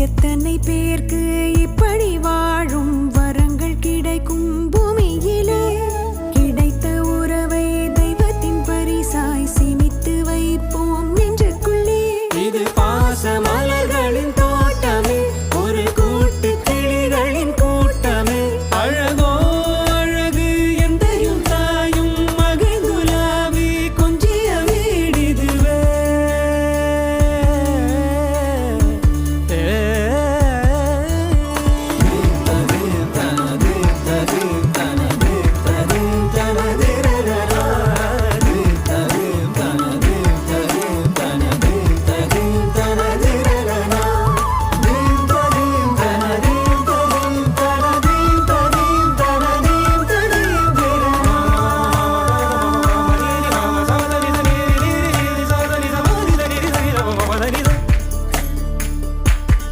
எத்தனை பேருக்கு